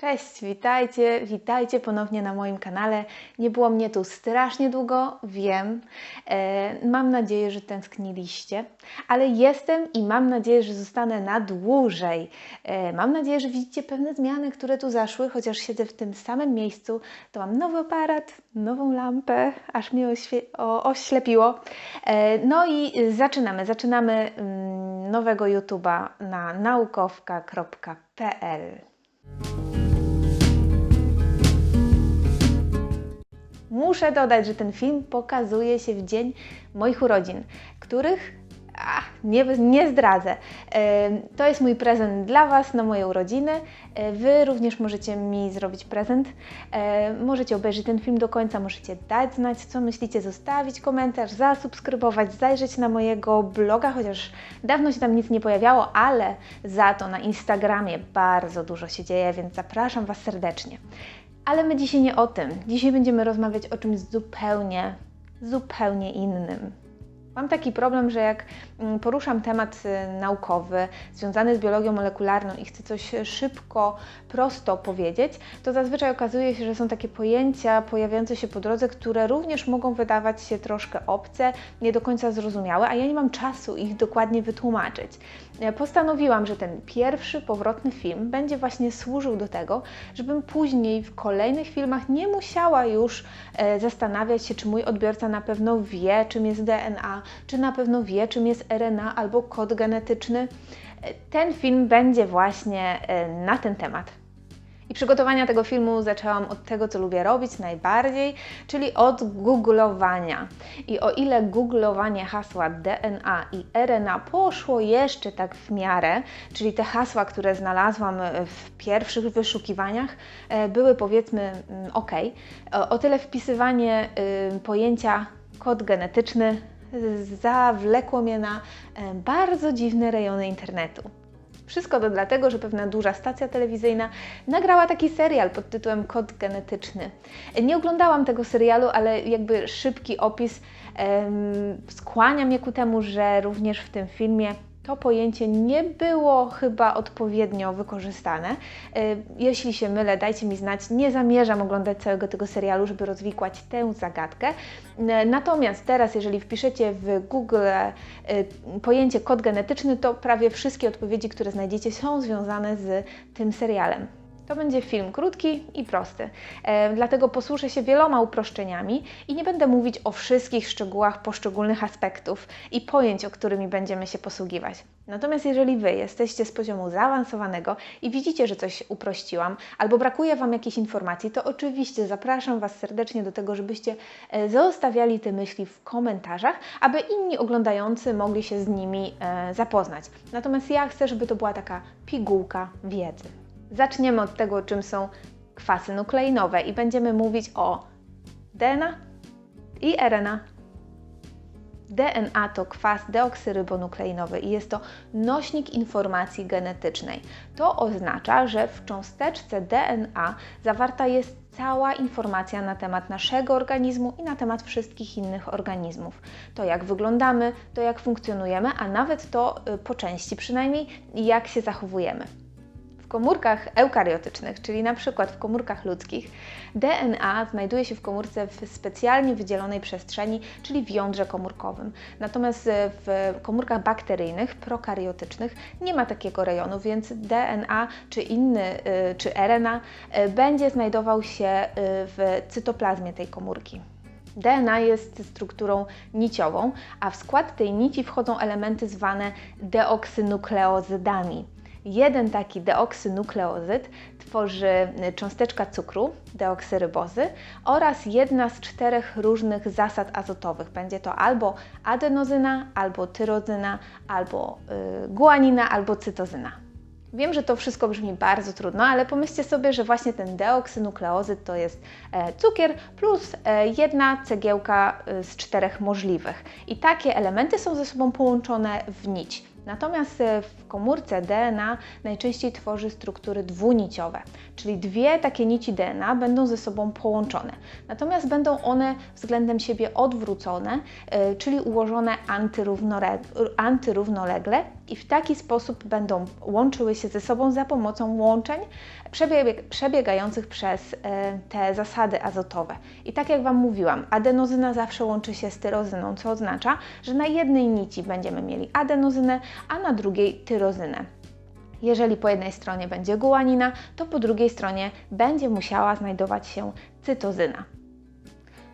Cześć, witajcie, witajcie ponownie na moim kanale. Nie było mnie tu strasznie długo, wiem. E, mam nadzieję, że tęskniliście, ale jestem i mam nadzieję, że zostanę na dłużej. E, mam nadzieję, że widzicie pewne zmiany, które tu zaszły, chociaż siedzę w tym samym miejscu. To mam nowy aparat, nową lampę, aż mnie o, oślepiło. E, no i zaczynamy. Zaczynamy mm, nowego YouTube'a na naukowka.pl. Muszę dodać, że ten film pokazuje się w dzień moich urodzin, których ach, nie, nie zdradzę. To jest mój prezent dla Was na moje urodziny. E, Wy również możecie mi zrobić prezent. E, Możecie obejrzeć ten film do końca, możecie dać znać, co myślicie, zostawić komentarz, zasubskrybować, zajrzeć na mojego bloga, chociaż dawno się tam nic nie pojawiało, ale za to na Instagramie bardzo dużo się dzieje, więc zapraszam Was serdecznie. Ale my dzisiaj nie o tym. Dzisiaj będziemy rozmawiać o czymś zupełnie, zupełnie innym. Mam taki problem, że jak mm, poruszam temat y, naukowy związany z biologią molekularną i chcę coś szybko, prosto powiedzieć, to zazwyczaj okazuje się, że są takie pojęcia pojawiające się po drodze, które również mogą wydawać się troszkę obce, nie do końca zrozumiałe, a ja nie mam czasu ich dokładnie wytłumaczyć. E, Postanowiłam, że ten pierwszy powrotny film będzie właśnie służył do tego, żebym później w kolejnych filmach nie musiała już e, zastanawiać się, czy mój odbiorca na pewno wie, czym jest DNA, czy na pewno wie, czym jest RNA albo kod genetyczny. E, Ten film będzie właśnie e, na ten temat. I przygotowania tego filmu zaczęłam od tego, co lubię robić najbardziej, czyli od googlowania. I o ile googlowanie hasła DNA i RNA poszło jeszcze tak w miarę, czyli te hasła, które znalazłam w pierwszych wyszukiwaniach, e, były powiedzmy ok, o tyle wpisywanie y, pojęcia kod genetyczny zawlekło mnie na e, bardzo dziwne rejony internetu. Wszystko to dlatego, że pewna duża stacja telewizyjna nagrała taki serial pod tytułem Kod Genetyczny. Nie oglądałam tego serialu, ale jakby szybki opis em, skłania mnie ku temu, że również w tym filmie to pojęcie nie było chyba odpowiednio wykorzystane. E, Jeśli się mylę, dajcie mi znać. Nie zamierzam oglądać całego tego serialu, żeby rozwikłać tę zagadkę. E, Natomiast teraz, jeżeli wpiszecie w Google e, pojęcie kod genetyczny, to prawie wszystkie odpowiedzi, które znajdziecie, są związane z tym serialem. To będzie film krótki i prosty, e, dlatego posłużę się wieloma uproszczeniami i nie będę mówić o wszystkich szczegółach poszczególnych aspektów i pojęć, o którymi będziemy się posługiwać. Natomiast jeżeli Wy jesteście z poziomu zaawansowanego i widzicie, że coś uprościłam, albo brakuje Wam jakiejś informacji, to oczywiście zapraszam Was serdecznie do tego, żebyście e, zostawiali te myśli w komentarzach, aby inni oglądający mogli się z nimi e, zapoznać. Natomiast ja chcę, żeby to była taka pigułka wiedzy. Zaczniemy od tego, czym są kwasy nukleinowe i będziemy mówić o DNA i RNA. DNA to kwas deoksyrybonukleinowy i jest to nośnik informacji genetycznej. To oznacza, że w cząsteczce DNA zawarta jest cała informacja na temat naszego organizmu i na temat wszystkich innych organizmów. To jak wyglądamy, to jak funkcjonujemy, a nawet to y, po części przynajmniej jak się zachowujemy. W komórkach eukariotycznych, czyli na przykład w komórkach ludzkich, DNA znajduje się w komórce w specjalnie wydzielonej przestrzeni, czyli w jądrze komórkowym. Natomiast e, w komórkach bakteryjnych, prokariotycznych, nie ma takiego rejonu, więc DNA czy inny, e, czy RNA e, będzie znajdował się w cytoplazmie tej komórki. DNA jest strukturą niciową, a w skład tej nici wchodzą elementy zwane deoksynukleozydami. Jeden taki deoksynukleozyd tworzy cząsteczka cukru, deoksyrybozy, oraz jedna z czterech różnych zasad azotowych. Będzie to albo adenozyna, albo tyrozyna, albo y, guanina, albo cytozyna. Wiem, że to wszystko brzmi bardzo trudno, ale pomyślcie sobie, że właśnie ten deoksynukleozyd to jest e, cukier plus e, jedna cegiełka e, z czterech możliwych. I takie elementy są ze sobą połączone w nić. Natomiast e, w komórce DNA najczęściej tworzy struktury dwuniciowe, czyli dwie takie nici DNA będą ze sobą połączone. Natomiast będą one względem siebie odwrócone, e, czyli ułożone antyrównolegle, antyrównolegle i w taki sposób będą łączyły się ze sobą za pomocą łączeń przebieg przebiegających przez e, te zasady azotowe. I tak jak Wam mówiłam, adenozyna zawsze łączy się z tyrozyną, co oznacza, że na jednej nici będziemy mieli adenozynę, a na drugiej tyrozynę. Jeżeli po jednej stronie będzie guanina, to po drugiej stronie będzie musiała znajdować się cytozyna.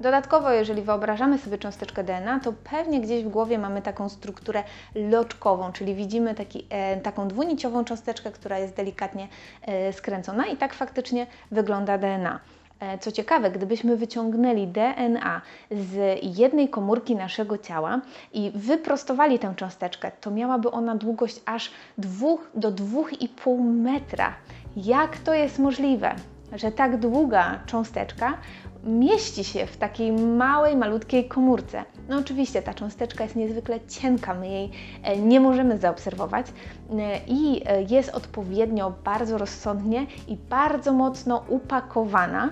Dodatkowo, jeżeli wyobrażamy sobie cząsteczkę DNA, to pewnie gdzieś w głowie mamy taką strukturę loczkową, czyli widzimy taki, e, taką dwuniciową cząsteczkę, która jest delikatnie e, skręcona i tak faktycznie wygląda DNA. E, co ciekawe, gdybyśmy wyciągnęli DNA z jednej komórki naszego ciała i wyprostowali tę cząsteczkę, to miałaby ona długość aż 2 do 2,5 metra. Jak to jest możliwe? Że tak długa cząsteczka mieści się w takiej małej, malutkiej komórce. No oczywiście ta cząsteczka jest niezwykle cienka, my jej e, nie możemy zaobserwować e, i e, jest odpowiednio bardzo rozsądnie i bardzo mocno upakowana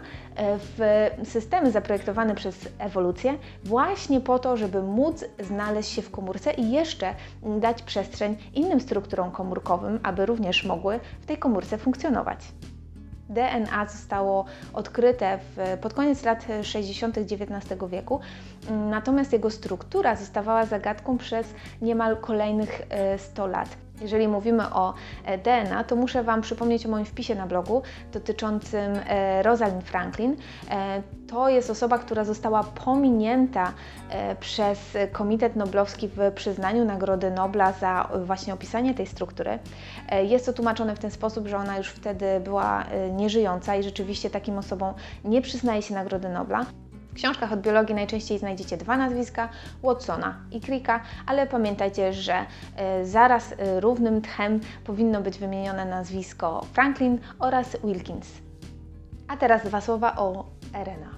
w systemy zaprojektowane przez ewolucję właśnie po to, żeby móc znaleźć się w komórce i jeszcze dać przestrzeń innym strukturom komórkowym, aby również mogły w tej komórce funkcjonować. DNA zostało odkryte w, pod koniec lat 60. XIX wieku, natomiast jego struktura zostawała zagadką przez niemal kolejnych 100 lat. Jeżeli mówimy o e, DNA, to muszę Wam przypomnieć o moim wpisie na blogu dotyczącym e, Rosalind Franklin. E, to jest osoba, która została pominięta przez Komitet Noblowski w przyznaniu Nagrody Nobla za właśnie opisanie tej struktury. Jest to tłumaczone w ten sposób, że ona już wtedy była nieżyjąca i rzeczywiście takim osobom nie przyznaje się Nagrody Nobla. W książkach od biologii najczęściej znajdziecie dwa nazwiska, Watsona i Cricka, ale pamiętajcie, że y, zaraz y, równym tchem powinno być wymienione nazwisko Franklin oraz Wilkins. A teraz dwa słowa o RNA.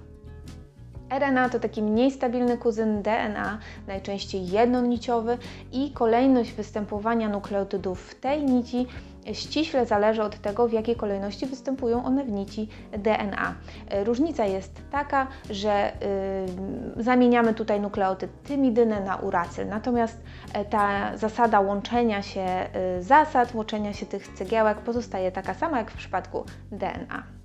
RNA to taki mniej stabilny kuzyn DNA, najczęściej jednoniciowy i kolejność występowania nukleotydów w tej nici ściśle zależy od tego, w jakiej kolejności występują one w nici DNA. Różnica jest taka, że y, zamieniamy tutaj nukleotyd tymidynę na uracyl, natomiast e, ta zasada łączenia się y, zasad, łączenia się tych cegiełek pozostaje taka sama jak w przypadku DNA.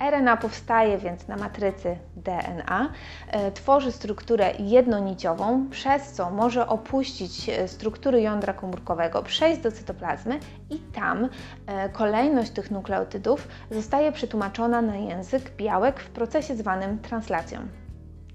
RNA powstaje więc na matrycy DNA, e, tworzy strukturę jednoniciową, przez co może opuścić e, struktury jądra komórkowego, przejść do cytoplazmy i tam e, kolejność tych nukleotydów zostaje przetłumaczona na język białek w procesie zwanym translacją.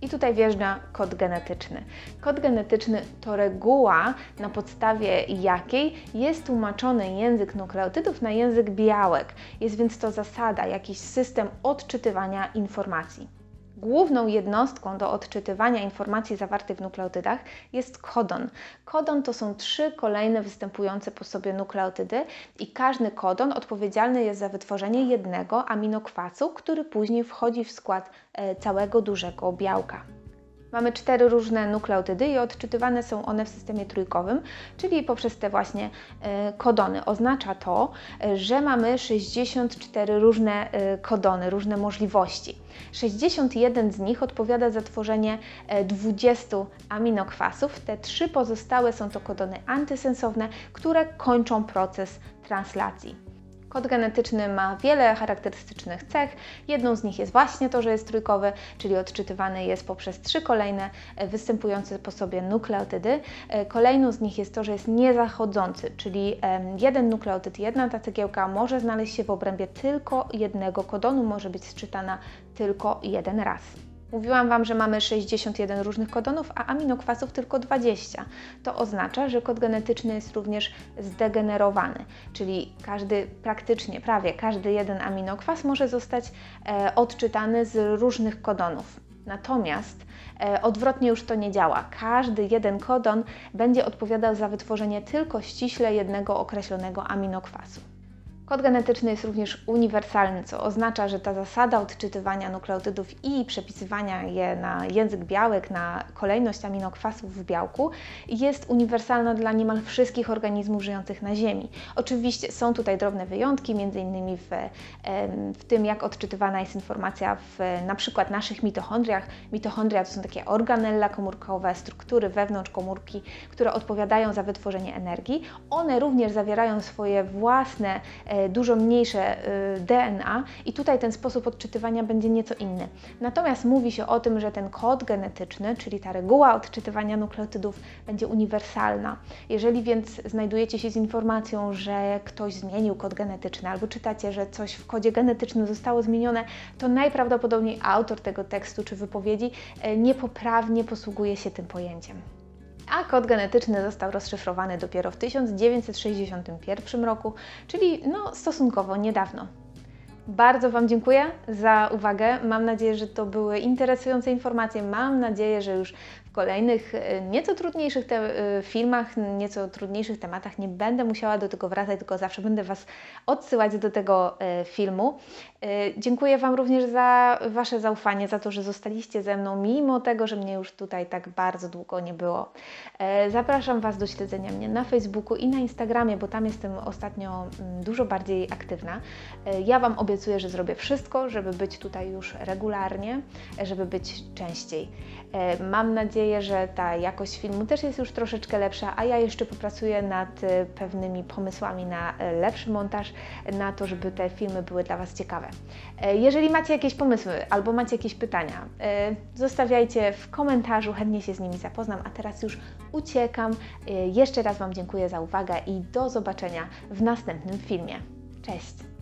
I tutaj wjeżdża kod genetyczny. Kod genetyczny to reguła, na podstawie jakiej jest tłumaczony język nukleotydów na język białek. Jest więc to zasada, jakiś system odczytywania informacji. Główną jednostką do odczytywania informacji zawartych w nukleotydach jest kodon. Kodon to są trzy kolejne występujące po sobie nukleotydy i każdy kodon odpowiedzialny jest za wytworzenie jednego aminokwasu, który później wchodzi w skład e, całego dużego białka. Mamy cztery różne nukleotydy i odczytywane są one w systemie trójkowym, czyli poprzez te właśnie e, kodony. Oznacza to, e, że mamy 64 różne e, kodony, różne możliwości. 61 z nich odpowiada za tworzenie 20 aminokwasów. Te trzy pozostałe są to kodony antysensowne, które kończą proces translacji. Kod genetyczny ma wiele charakterystycznych cech. Jedną z nich jest właśnie to, że jest trójkowy, czyli odczytywany jest poprzez trzy kolejne e, występujące po sobie nukleotydy. E, kolejną z nich jest to, że jest niezachodzący, czyli jeden nukleotyd, jedna ta cegiełka może znaleźć się w obrębie tylko jednego kodonu, może być sczytana tylko jeden raz. Mówiłam Wam, że mamy 61 różnych kodonów, a aminokwasów tylko 20. To oznacza, że kod genetyczny jest również zdegenerowany, czyli każdy, praktycznie prawie każdy jeden aminokwas może zostać e, odczytany z różnych kodonów. Natomiast e, odwrotnie już to nie działa. Każdy jeden kodon będzie odpowiadał za wytworzenie tylko ściśle jednego określonego aminokwasu. Kod genetyczny jest również uniwersalny, co oznacza, że ta zasada odczytywania nukleotydów i przepisywania je na język białek, na kolejność aminokwasów w białku jest uniwersalna dla niemal wszystkich organizmów żyjących na Ziemi. Oczywiście są tutaj drobne wyjątki, m.in. W, w tym, jak odczytywana jest informacja w na przykład naszych mitochondriach. Mitochondria to są takie organella komórkowe, struktury wewnątrz komórki, które odpowiadają za wytworzenie energii. One również zawierają swoje własne e, dużo mniejsze e, DNA i tutaj ten sposób odczytywania będzie nieco inny. Natomiast mówi się o tym, że ten kod genetyczny, czyli ta reguła odczytywania nukleotydów będzie uniwersalna. Jeżeli więc znajdujecie się z informacją, że ktoś zmienił kod genetyczny albo czytacie, że coś w kodzie genetycznym zostało zmienione, to najprawdopodobniej autor tego tekstu czy wypowiedzi e, niepoprawnie posługuje się tym pojęciem a kod genetyczny został rozszyfrowany dopiero w 1961 roku, czyli no, stosunkowo niedawno. Bardzo Wam dziękuję za uwagę. Mam nadzieję, że to były interesujące informacje. Mam nadzieję, że już kolejnych, e, nieco trudniejszych te, e, filmach, nieco trudniejszych tematach nie będę musiała do tego wracać, tylko zawsze będę Was odsyłać do tego e, filmu. Dziękuję Wam również za Wasze zaufanie, za to, że zostaliście ze mną, mimo tego, że mnie już tutaj tak bardzo długo nie było. Zapraszam Was do śledzenia mnie na Facebooku i na Instagramie, bo tam jestem ostatnio mm, dużo bardziej aktywna. Ja Wam obiecuję, że zrobię wszystko, żeby być tutaj już regularnie, żeby być częściej. Mam nadzieję, że ta jakość filmu też jest już troszeczkę lepsza, a ja jeszcze popracuję nad pewnymi pomysłami na lepszy montaż, na to, żeby te filmy były dla Was ciekawe. Jeżeli macie jakieś pomysły albo macie jakieś pytania, zostawiajcie w komentarzu, chętnie się z nimi zapoznam, a teraz już uciekam. Jeszcze raz Wam dziękuję za uwagę i do zobaczenia w następnym filmie. Cześć!